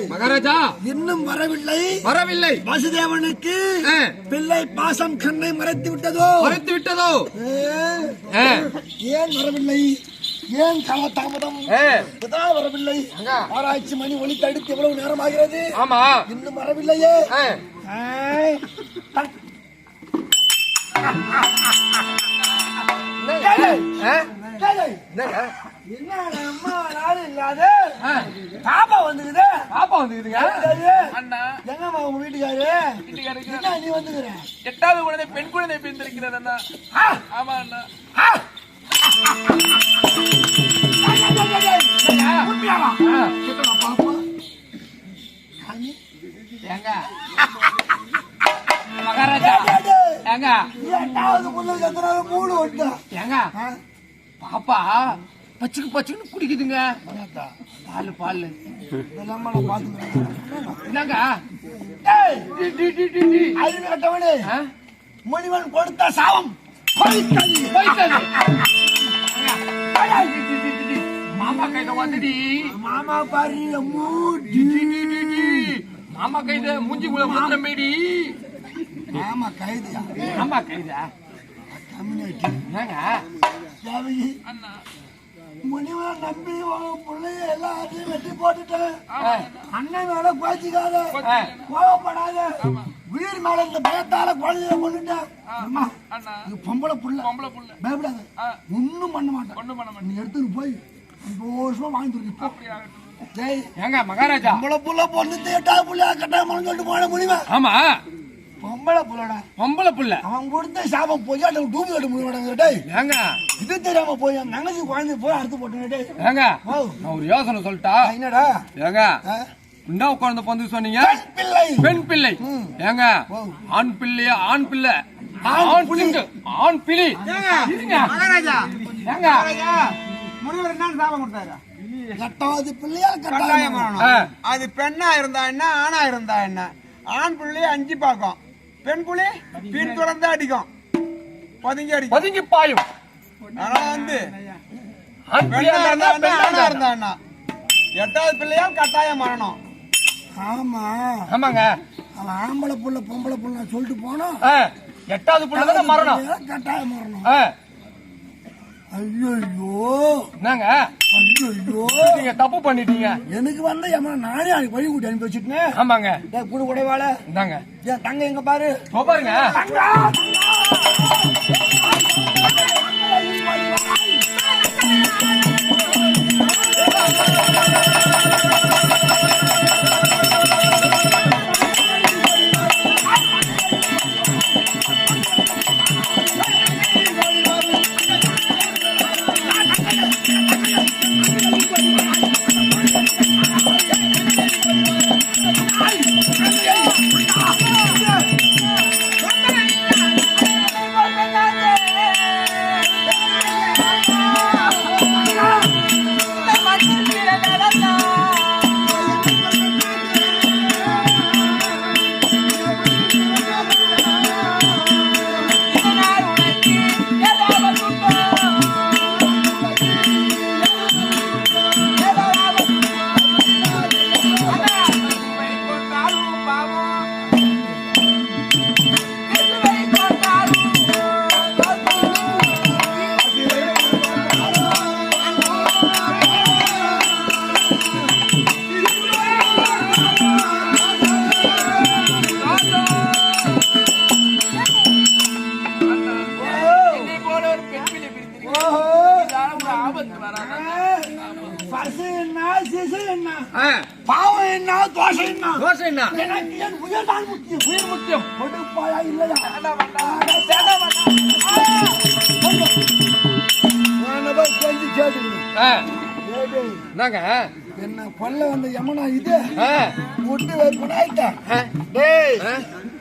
மகாராஜா. இன்னும் வரவில்லை. வரவில்லை. வசுதேவனுக்கு. பிள்ளை பாசம் கண்ணை மறைத்து விட்டதோ? மறைத்து விட்டதோ. ஏன் வரவில்லை? ஏன் கால தாமதம் ஆ. இப்பதான் வரவில்லை. ஆராய்ச்சி மணி ஒளி தடுத்து எவ்வளவு நேரம் ஆகிறது ஆமா. இன்னும் வரவில்லையே. என்னங்க? என்ன அம்மா நாள் இல்லாத. பாப்பா வந்துக்குது. பாப்பா வந்துக்குதுங்க. அண்ணா. எங்கம்மா உங்க வீட்டுக்காரு? வீட்டுக்காரருக்கு என்ன நீ வந்துக்கிற? எட்டாவது குழந்தை பெண் குழந்தை பிறந்திருக்கிறது அண்ணா! ஆமா அண்ணா. மகாராஜா நீ எட்டாவது பொண்ணுக்கு எத்தனை நாள் மூணு? ஏங்க? ஆ? பாப்பா பச்சுக்கு பச்சுக்குன்னு குடிக்குதுங்க? பால் பால். இதெல்லாம் நான் பார்த்துக்கிறேன். என்னங்க. அறிவு கெட்டவனே, ஆ? முனிவன் கொடுத்த டி, டி, டி. மாமா கைத வந்துடி. மாமா பாரு மூடி. மாமா கைத மூஞ்சி கூட முத்திரம் மேடி. மாமா கைதியா மாமா கைதா கம்யூனிட்டி என்னங்க? அண்ணா. முனிவனை நம்பி உன் பிள்ளைய எல்லாத்தையும் வெட்டி போட்டுட்டேன். அண்ணன் மேல கோச்சிக்காத. கோவப்படாத. உயிர் மேல இந்த பயத்தால குழந்தைய கொண்டுட்டேன். அம்மா அண்ணா. இது பொம்பளை புள்ள. பொம்பளை புள்ள. பயப்படாத. ஒண்ணும் பண்ண மாட்டேன். ஒண்ணும் பண்ண மாட்டேன். நீ எடுத்துட்டு போய் சந்தோஷமா வாழ்ந்துருக்கு இப்போ ஏங்க மகாராஜா. பொம்பளை புள்ள பொண்ணு தேட்டா புள்ள கட்டாயமானு சொல்லிட்டு போன முடியுமா ஆமா. பொம்பளை புள்ளடா. பொம்பளை புள்ள. அவன் கொடுத்த சாபம் போய் அதை டூபி கட்ட ஏங்க. இது தெரியாம போய் என் தங்கச்சி குழந்தை போய் அறுத்து போட்டு டேய். ஏங்க ஓ நான் ஒரு யோசனை சொல்லட்டா. என்னடா? ஏங்க ஆ? என்ன குழந்தை பிறந்து சொன்னீங்க? பிள்ளை. பெண் பிள்ளை. ஏங்க ஓ. ஆண் பிள்ளையா ஆண் பிள்ளை. ஆண் ஆண் புலி. சிங்கு ஆண் பிள்ளை இருங்க. மகாராஜா. ஏங்க. முனிவர் என்ன சாபம் கொடுத்தாரு. கட்டாவது பிள்ளையா கட்டாயம். அது பெண்ணா இருந்தா என்ன ஆணா இருந்தா என்ன? ஆண் புள்ளி அஞ்சு பார்க்கும். பெண் புள்ளி பின் தொடர்ந்து அடிக்கும். பதுங்கி அடிக்கும். ஒதுங்கி பாயும். ஆனா வந்து இருந்தா எட்டாவது பிள்ளையா கட்டாயம் வரணும் ஆமா. ஆமாங்க. அவன் ஆம்பளை புள்ள பொம்பளை புள்ள சொல்லிட்டு போனா ஆ, எட்டாவது புள்ள மரணம் கட்டாயம் மரணம் ஆ, ஐயோ என்னங்க? ஐயோ நீங்க தப்பு பண்ணிட்டீங்க. எனக்கு வந்த எம்ம நானே அன்னைக்கு வழி கூட்டி அனுப்பி வச்சுட்டேன். ஆமாங்க. டேய், குடு உடைவாள இந்தாங்க. என் தங்க எங்க பாரு. பாருங்க எனக்கு என் உயிர் தான் முக்கியம். உயிர் முக்கியம். கொடுப்பாயா இல்லையா? போனவர் கொஞ்சம் கேட்டுங்க. ஆ, ஏடே, என்னங்க? என்ன கொல்ல வந்த யமனா இது? விட்டு வைப்பனாயிட்டேன் டேய்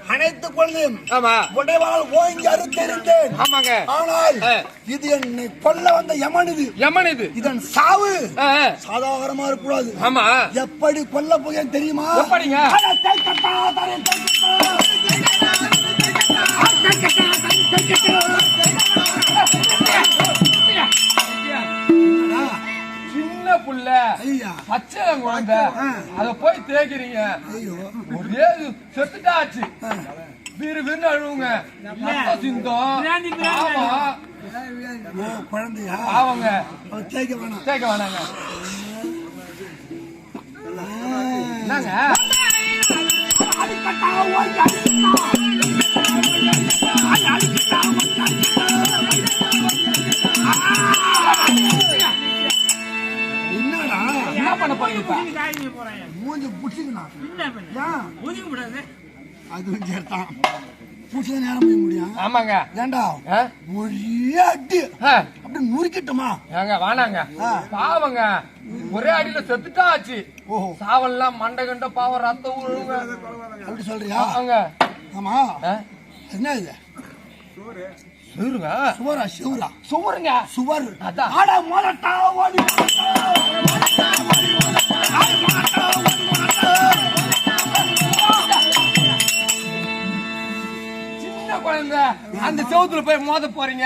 அனைத்து குழந்தையும் ஆமா. உடைவாள் ஓங்கி அறுத்தெறிந்தேன் ஆமாங்க. ஆனால். இது என்னை கொல்ல வந்த யமன் இது யமன் இது இதன் சாவு சாதாரணமா இருக்கக்கூடாது. ஆமா. எப்படி கொல்ல போகிறேன் தெரியுமா? எப்படிங்க? அட, தை பச்சை குழந்தை அத போய் தேய்க்கிறீங்க. ஐயோ. ஒரே செத்துட்டாச்சு. வீறு வீறு அழுவுங்க. சிந்தம். ஆமா. குழந்தையா? பாவங்க அவ தேய்க்க வேணாம். தேய்க்க வேணாங்க. என்னங்க? அதுவும் சேர்த்தான் புடிச்சத நேரம் போய் முடியும் ஆமாங்க. ஏண்டா? ஒரே அடி. ஆ, அப்படி நுறுக்கிட்டோமா ஏங்க வேணாங்க. பாவங்க. ஒரே அடியில செத்துட்டாச்சு. ஓஹோ. சாவல்லாம் மண்டை கண்ட பாவம் ரத்தம் விழுங்க அப்படி சொல்றியா? ஆங்க ஆமா? என்ன இது? சுருங்க சுவரா சிவரா? சுவருங்க சுவர். அதான். ஆடா மொளட்டா ஓடி. ஆடு மொளட்டா, குழந்தை அந்த செவுத்துல போய் மோத போறீங்க.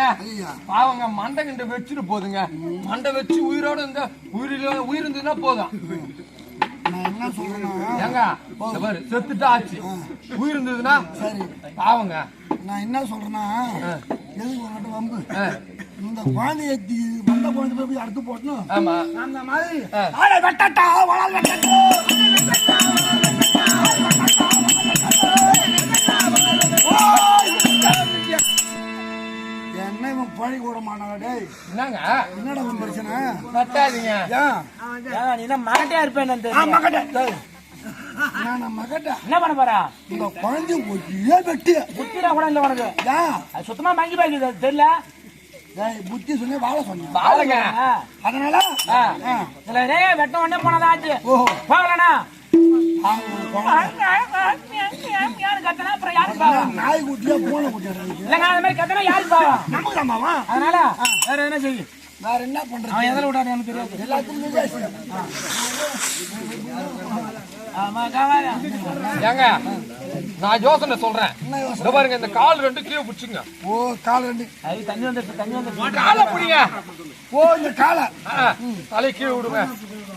பாவங்க மண்டை கிண்ட வச்சுட்டு போதுங்க. மண்டை வச்சு உயிரோட இருந்த உயிரில உயிர் இருந்ததுன்னா போதும் ஏங்க இந்த பாரு செத்துட்டா ஆச்சு. உயிர் இருந்ததுன்னா சரி. பாவங்க. நான் என்ன சொல்றேன்னா எதுக்கு வம்பு? ஆ, இந்த குழந்தைய வந்த குழந்தை போய் அடுத்து போட்டணும் ஆமா. அந்த மாதிரி பழி கூட மாட்டாங்க டேய். என்னங்க? என்னடா உன் பிரச்சனை? கட்டாதீங்க ஏன் நீ என்ன மகட்டே இருப்பேன் மகட்ட என்ன பண்ண போறா? இந்த குழந்தைய ஒரே வெட்டு. புத்திரா கூட இல்ல உனக்கு. அது சுத்தமா மங்கி போயிடுது தெரியல. புத்தி சொன்னே வாழ சொன்னேன். பாருங்க ஆ. அதனால வெட்ட உடனே போனதா ஆச்சு ஓஹோ. போகலண்ணா. நாய் குட்டியா பூனை குட்டியா இல்லங்க அந்த மாதிரி கத்தனா யாருக்கு நமக்கு அதனால வேற என்ன செய்யும் வேற என்ன பண்றது அவன் எதில் விட்டாரு எனக்கு தெரியாது எல்லாத்துக்கும் ஏங்க நான் யோசனை? சொல்றேன்? இந்த பாருங்க இந்த கால் ரெண்டு கீழே பிடிச்சுங்க ஓ கால் ரெண்டு தண்ணி வந்துருச்சு தண்ணி வந்துருச்சு. காலை பிடிங்க ஓ இந்த காலை தலையை கீழே விடுங்க.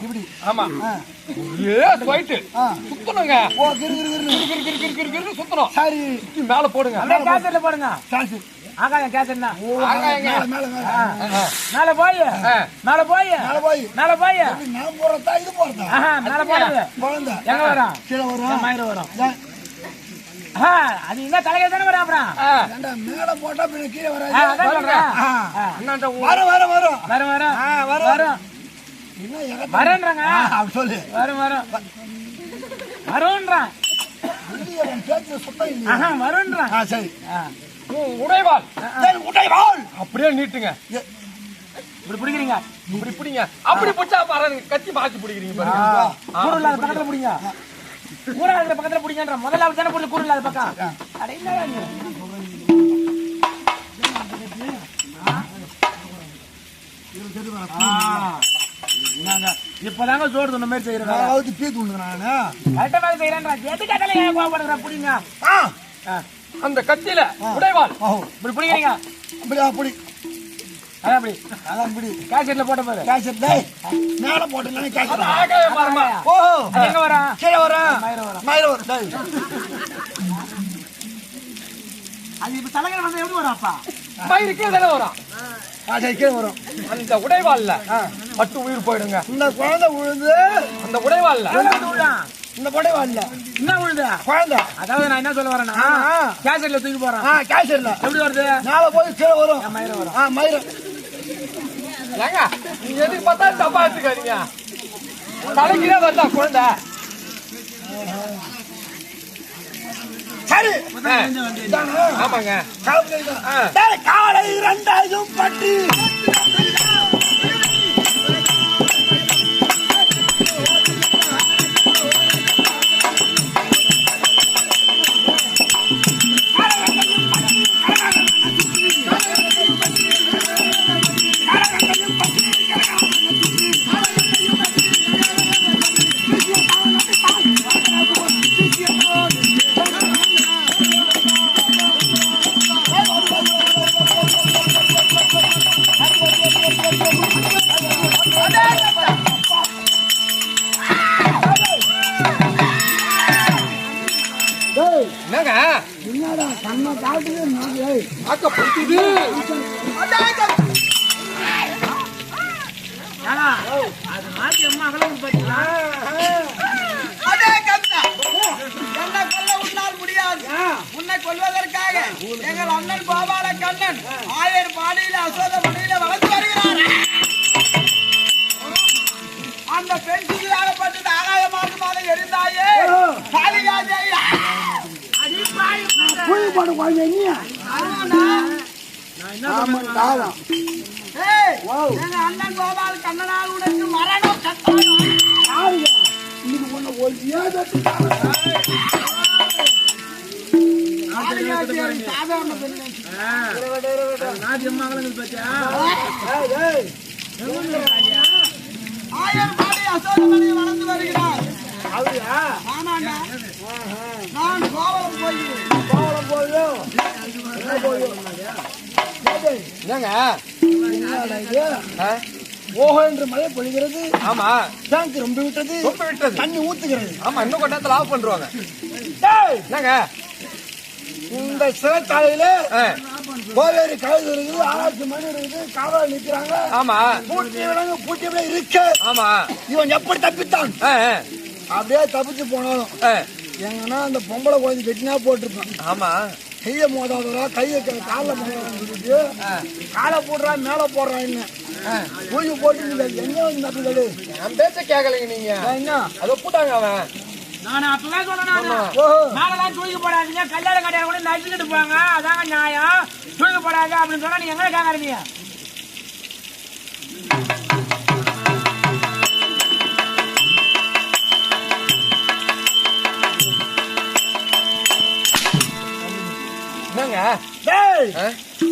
இப்படி. ஆமா. ஏ ஆ. சுத்தணுங்க. ஓ கிரு கிரு கிரு கிறு கிறு கிறு கிறு கிறு சுத்தணும். சரி. மேல போடுங்க. அப்படியே கேசட்ல போடுங்க. சான்ஸ் ஆகாயம் கேசட் தான் ஓ ஆகாயங்க. மேல மேல மேல. போய். மேல போய். மேல போய். மேல போய். நான் போறதா இது போறதா ஆஹா மேல போடுது. குழந்தை எங்க வரும் கீழே வரும் மயிறு வரும். அது இங்க தலையில தானே வரும் அப்புறம். மேல போட்டா பின்ன கீழே வராது? வரும் வரும் வரும். வரும் வரும். வரும். வரேன்றாங்க. அப்படி சொல்லு. வரும் வரும். வரும்ன்றான். வரும்ன்றான். சரி. உடைவாள். சரி, உடை வாள். அப்படியே நீட்டுங்க. இப்படி பிடிக்கிறீங்க? இப்படி பிடிங்க. அப்படி பிடிச்சா பாருங்க கத்தி மாத்தி பிடிக்கிறீங்க பாருங்க. கூறு இல்லாத பக்கத்துல பிடிங்க. கூற இருக்கிற பக்கத்துல பிடிங்கன்ற. முதல்ல அப்படி தானே கூறு இல்லாத பக்கம்? அட என்னங்க, இப்பதாங்க சோறு சொன்ன மாதிரி செய்யறேன். நான் அவுத்து பீத்து விடுங்க நானு. கரெக்டா வேலை செய்யறேன்றா எது ஏன் பிடிங்க. ஆ, அந்த கத்தியில உடைவாள். இப்படி பிடிக்கிறீங்க? அப்படி அப்படி அதான் அப்படி அதான் கேசட்ல போட்ட பாரு. கேசட் டேய் மேல கேசட். மரமா ஓ எங்க வரும்? கீழே வரும். மயிரை வரும். மயிரை வரும் டேய். அது இப்ப தலைகளை வந்து எப்படி வரும் அப்பா மயிறு கீழே தானே வரும். ஆ, சரி கீழே வரும். அந்த உடைவாள்ல. மட்டும் உயிர் போயிடுங்க. இந்த குழந்தை விழுந்து அந்த உடைவாள்ல? இந்த குடை வரல என்ன விழுது குழந்தை. அதாவது நான் என்ன சொல்ல வரேன்னா. கேசட்ல தூக்கி போறேன் ஆ கேசட்ல. எப்படி வருது? மேல போய் கீழே வரும். மயிரை வரும். ஆ மயிரை. ஏங்க நீங்க எதுக்கு பார்த்தா தப்பா எடுத்துக்காதீங்க. தலைக்கீழே வந்தா குழந்தை? சரி? ஆமாங்க. கிளம்புங்க. ஆ. டேய், அந்த பெண் சிறியாகப்பட்டது ஆகாய எரிந்தாயே போட குழந்தை நீ. ஆமா தாரம் ஏய், எங்க அண்ணன் கோபால கண்ணனால் உனக்கு மரணம் ஒண்ணு ஒரு சாதாரண பாத்தியா? ஆயர் பாடி வளர்ந்து வருகிறார். அவரியா ஆமாண்டா நான் கோவலம் என்னங்க? ஓஹோ என்று மழை பொழிகிறது. ஆமா. டேங்க் ரொம்ப விட்டது. ரொம்ப விட்டது. தண்ணி ஊத்துகிறது. ஆமா இன்னும் கொஞ்ச நேரத்துல ஆஃப் பண்ருவாங்க டேய், என்னங்க? இந்த சிறைச்சாலையில கோவேரி கழுது இருக்குது ஆராய்ச்சி மணி இருக்குது காவல் நிக்கிறாங்க. ஆமா. பூட்டி விடாங்க பூட்டி விட இருக்கு. ஆமா. இவன் எப்படி தப்பித்தான்? அப்படியே தப்பிச்சு போனாலும் எங்கன்னா அந்த பொம்பளை குழந்தை கெட்டினா போட்டிருப்பான். ஆமா. கையை மோதாதரா கையை கால்ல மோதாதான் சொல்லிட்டு காலை போடுறா மேல போடுறான் என்ன? தூக்கி போட்டு நீங்க எங்க வந்து தப்பிக்கடு என் பேச்ச கேட்கலைங்க நீங்க. என்ன? அதோ போட்டாங்க அவன். நான் அப்பவே சொன்னேன் மேலதான் தூக்கி போடாதீங்க. கல்யாணம் கட்டியார கூட நடிச்சுட்டு போவாங்க அதாங்க நியாயம். தூக்கி போடாத அப்படின்னு சொன்னா நீங்க எங்க கேக்குறீங்க என்னங்க?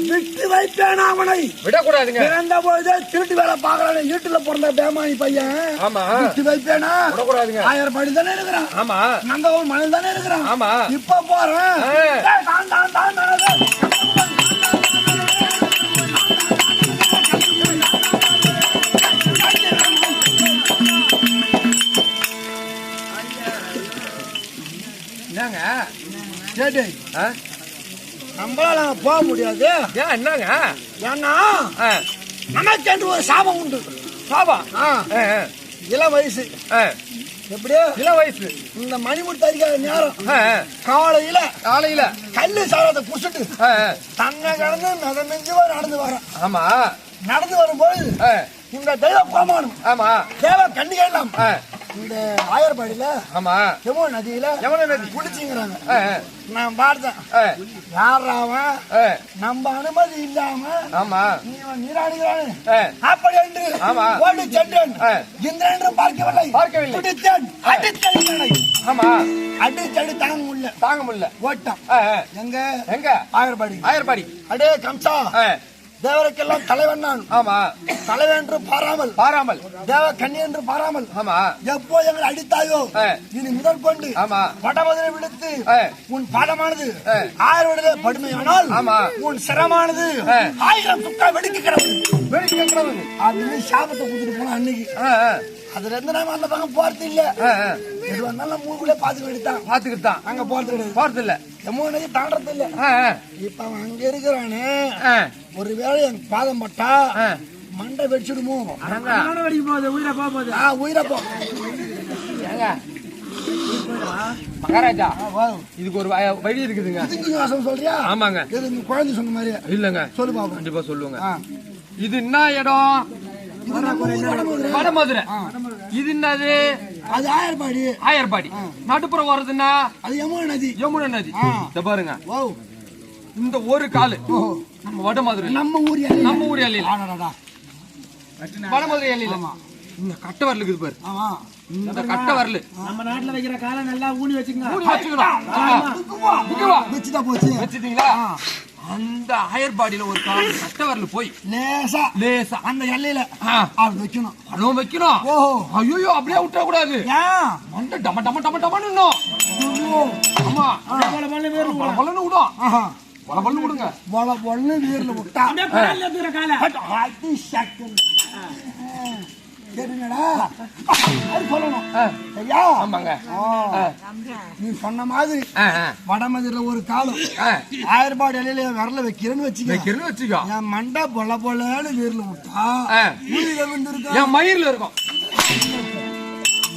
விட்டு வைப்பேன் அவனை. விடக்கூடாதுங்க. பிறந்த போதே திருட்டு வேலை பாக்குறானே வீட்டுல பிறந்த பேமானி பையன். ஆமா. விட்டு வைப்பேனா? விடக்கூடாதுங்க. ஆயிரம் படி தானே இருக்கிறான். ஆமா. நந்தவன் மணல் தானே இருக்கிறான். ஆமா. இப்ப போறேன். தான், தான், தான், தான். என்னங்க? நம்மளால போக முடியாது. ஏன் என்னங்க? ஏன்னா நமக்கு என்று ஒரு சாபம் உண்டு. ஆ, இள வயசு. எப்படியே? இள வயசு. இந்த மணிமுடி தரிக்காத நேரம். காலையில காலையில. கல்லு சாதத்தை ஆ, தன்னை கடந்து மிதமிஞ்சுவா நடந்து வரான் ஆமா. நடந்து வரும்போது இந்த தெய்வ கோமானம் ஆமா. தேவ கண்டிக்கலாம் ஆ, இந்த ஆயர்பாடியில ஆமா. யமோ நதியில யமுனை நதி. குளிச்சுங்கிறாங்க. நான் பார்த்தேன் ஆ, யார் அவன்? ஆ, நம்ம அனுமதி இல்லாம ஆமா. நீ நீராடுகிறான். அப்படி என்று ஆமா. ஓடி சென்றேன். ஆ. இந்திரன் பார்க்கவில்லை. பார்க்கவில்லை. பிடித்தேன் அடித்தடித்தனை ஆமா. அடித்தடி தாங்க முடியல. தாங்க முடியல. ஓட்டம். எங்க? எங்க? ஆயர்பாடி. ஆயர்பாடி. அடே கம்சா தேவருக்கெல்லாம் தலைவன் நான். ஆமா. தலைவன் என்று பாராமல். பாராமல். தேவ கண்ணி என்று பாராமல். ஆமா. எப்போ எங்களை அடித்தாயோ. இனி முதல் கொண்டு ஆமா. படமதுரை விடுத்து உன் பாடமானது. ஆயிரம் படுமையானால் ஆமா. உன் சிரமானது. ஆயிரம் துக்கா வெடிக்க கிடக்கு வெடிக்க கிடவுது. அப்படின்னு சாபத்தை கொடுத்துட்டு போன அன்னைக்கு. அதுல இருந்து நாம அந்த பக்கம் போறது இல்ல. எது வந்தாலும் மூக்குள்ளே பாத்துக்க வேண்டியதான் பாத்துக்கிட்டு தான் அங்க போறது கிடையாது. போறது இல்ல எம்மோ தாண்டறது இல்ல. இப்ப அவன் அங்க இருக்கிறானே. ஒருவேளை என் பாதம் பட்டா ஆ. மண்டை வெடிச்சிடுமோ? உயிரை போக போகுது. ஆ உயிரப்போ ஏங்க. மகாராஜா இதுக்கு ஒரு வழி இருக்குதுங்க. வாசம் சொல்றியா? ஆமாங்க. இது குழந்தை சொன்ன மாதிரியே? இல்லங்க. சொல்லு பாப்போம். கண்டிப்பா சொல்லுங்க. இது என்ன இடம்? வடமதுரை. இது என்னது? அது ஆயர்பாடி. ஆயர்பாடி. நடுப்புறம் வர்றதுன்னா அது யமுனை நதி. யமுனை நதி. பாருங்க. இந்த ஒரு காலு. ஓஹோ. நம்ம வடமதுரை நம்ம ஊர். நம்ம ஊர் எல்லையில. ஆடாடாடா. வடமதுரை எல்லையில. இந்த கட்ட வரல் இருக்குது பாரு. ஆமா. இந்த கட்ட வரல். நம்ம நாட்டுல வைக்கிற காலை நல்லா ஊனி வச்சுக்கங்க. வச்சுக்கணும். முக்கியமா வச்சுட்டா போச்சு. வச்சுட்டீங்களா? அந்த ஆயர்பாடியில ஒரு கால் கட்ட வரல் போய். லேசா. லேசா. அந்த எல்லையில. அப்படி வைக்கணும். அதுவும் வைக்கணும். ஓஹோ. ஐயோ அப்படியே விட்டுற கூடாது மண்டை டம டம டம டமன்னு. ஆமா. விடும். ஆஹா. பல பலன்னு விடுங்க பொல பொலன்னு வீர்ல விட்டா. அது சரிங்கடா சொல்லணும் ஆமாங்க. நீ சொன்ன மாதிரி வடமதுரையில ஒரு காலம். ஆயிரம் ரூபாய் இலையில விரல வைக்கிறேன்னு வச்சுக்க. வைக்கிறேன்னு வச்சுக்கோ. என் மண்டை பொல பொலன்னு வீர்ல விட்டா ஆ. உயிரை வந்துருக்கா என் மயிர்ல இருக்கும்.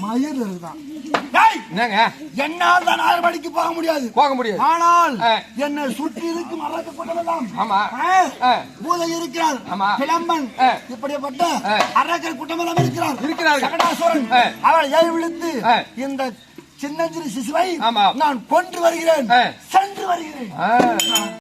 மயிர் இருக்குதான் டேய், என்னங்க என்னால் தான் ஆயிரம் ரூபாய்க்கு போக முடியாது போக முடியாது ஆனால். என்னை சுற்றி இருக்கும் அரக்கப்பட்டவெல்லாம் ஆமா ஆ, ஆ, பூதை இருக்கிறார் ஆமா. கிளம்பன். இப்படிப்பட்ட. அரக்கர் கூட்டமெல்லாம் இருக்கிறார் இருக்கிறார்கள். சகடாசுரன். அவள் ஏழு விழுத்து. இந்த சின்னஞ்சிறு சிசுவை ஆமா. நான் கொன்று வருகிறேன். சென்று வருகிறேன்.